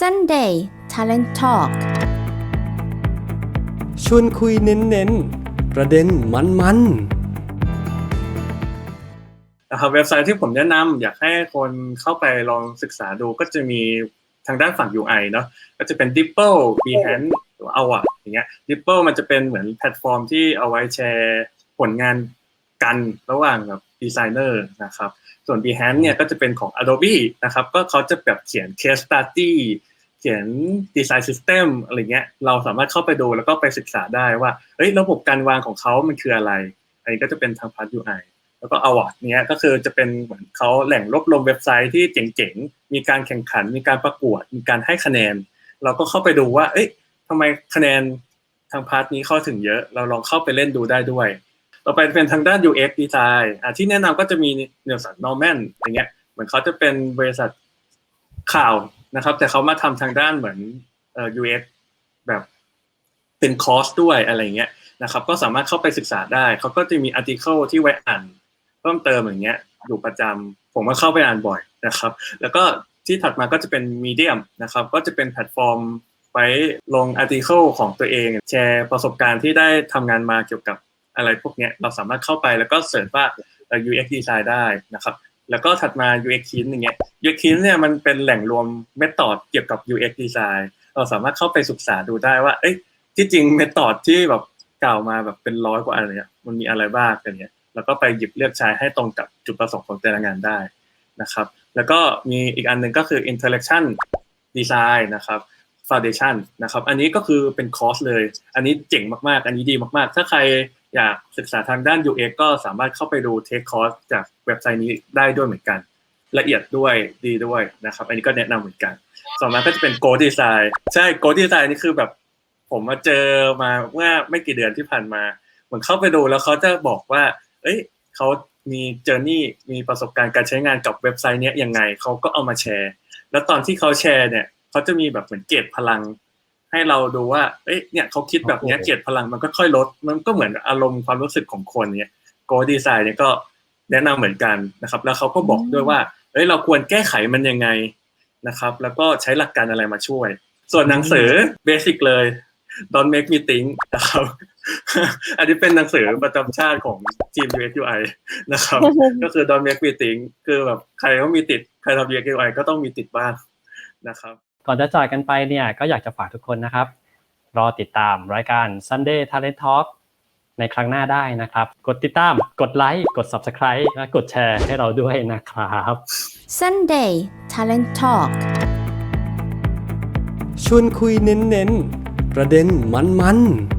Sunday Talent Talk ชวนคุยเน้นๆ ประเด็นมันๆนะครับเว็บไซต์ที่ผมแนะนำอยากให้คนเข้าไปลองศึกษาดูก็จะมีทางด้านฝั่ง UI เนาะก็จะเป็น Dipple Behance หรือว่า a w a อย่างเงี้ย Dipple มันจะเป็นเหมือนแพลตฟอร์มที่เอาไว้แชร์ผลงานกันระหว่างแบบ ดีไซเนอร์นะครับ ส่วน Behance เนี่ยก็จะเป็นของ Adobe นะครับ ก็เขาจะแบบเขียน case study เขียน design system อะไรเงี้ย เราสามารถเข้าไปดูแล้วก็ไปศึกษาได้ว่าเอ้ย ระบบการวางของเขามันคืออะไร อันนี้ก็จะเป็นทางพาร์ท UI แล้วก็อวอร์ดเนี้ยก็คือจะเป็นเหมือนเขาแหล่งรวบรวมเว็บไซต์ที่เจ๋งๆ มีการแข่งขัน มีการประกวด มีการให้คะแนน เราก็เข้าไปดูว่า เอ้ยทำไมคะแนนทางพาร์ทนี้เข้าถึงเยอะ เราลองเข้าไปเล่นดูได้ด้วย ต่อไปเป็นทางด้าน UX design อะที่แนะนำก็จะมีเนลสันนอร์แมนอย่างเงี้ยเหมือนเขาจะเป็นบริษัทข่าวนะครับ แต่เขามาทำทางด้านเหมือนเอ่อ UX แบบเป็นคอร์สด้วยอะไรเงี้ยนะครับ ก็สามารถเข้าไปศึกษาได้ เขาก็จะมีอาร์ติเคิลที่ไว้อ่านเพิ่มเติมอย่างเงี้ยอยู่ประจำผมก็เข้าไปอ่านบ่อยนะครับ แล้วก็ที่ถัดมาก็จะเป็นมีเดียมนะครับ ก็จะเป็นแพลตฟอร์มไว้ลงอาร์ติเคิลของตัวเอง แชร์ประสบการณ์ที่ได้ทำงานมาเกี่ยวกับ อะไรพวกนี้เราสามารถเข้าไปแล้วก็เสิร์ชว่า UX design ได้นะครับ แล้วก็ถัดมา UX Kit อย่างเงี้ย UX Kit เนี่ยมันเป็นแหล่งรวมเมธอดเกี่ยวกับ UX design เราสามารถเข้าไปศึกษาดูได้ว่าเอ้ยที่จริงเมธอดที่แบบกล่าวมาแบบเป็นร้อยกว่าอันเนี่ยมันมีอะไรบ้างกันเนี่ยแล้วก็ไปหยิบเลือกใช้ให้ตรงกับจุดประสงค์ของแต่ละงานได้นะครับ แล้วก็มีอีกอันหนึ่งก็คือ interaction design นะครับ foundation นะครับ อันนี้ก็คือเป็นคอร์สเลย อันนี้เจ๋งมากๆ อันนี้ดีมากๆ ถ้าใคร อยากศึกษาทางด้าน UX ก็สามารถเข้าไปดูเทคคอร์สจากเว็บไซต์นี้ได้ด้วยเหมือนกัน ละเอียดด้วยดีด้วยนะครับ อันนี้ก็แนะนำเหมือนกันต่อมาก็จะเป็น Go Design ใช่ Go Design นี่คือแบบ ผมมาเจอมาเมื่อไม่กี่เดือนที่ผ่านมาเหมือนเข้าไปดูแล้วเขาจะบอกว่า เอ้ยเขามีเจอร์นี่มีประสบการณ์การใช้งานกับเว็บไซต์เนี้ยยังไงเขาก็เอามาแชร์ แล้วตอนที่เขาแชร์เนี่ยเขาจะมีแบบเหมือนเกจพลัง ให้เราดูว่า เอ้ยเนี่ยเขาคิดแบบเนี้ยโอ้โหเกจพลังมันก็ค่อยลด มันก็เหมือนอารมณ์ความรู้สึกของคนเนี่ย Go Design เนี่ยก็แนะนำเหมือนกันนะครับ แล้วเขาก็บอกด้วยว่า เอ้ยเราควรแก้ไขมันยังไงนะครับ แล้วก็ใช้หลักการอะไรมาช่วย ส่วนหนังสือเบสิกเลย Don't make me think นะครับอันนี้เป็นหนังสือประจำชาติของทีม UX UI นะครับ ก็คือ Don't make me think คือแบบใครก็มีติด ใครทำ UX UI ก็ต้องมีติดบ้างนะครับ ก่อนจะจากกันไปเนี่ยก็อยากจะฝากทุกคนนะครับ รอติดตามรายการ Sunday Talent Talk ในครั้งหน้าได้นะครับ กดติดตาม กดไลค์ กด Subscribe และกดแชร์ให้เราด้วยนะครับ Sunday Talent Talk ชวนคุยเน้นๆ ประเด็นมันๆ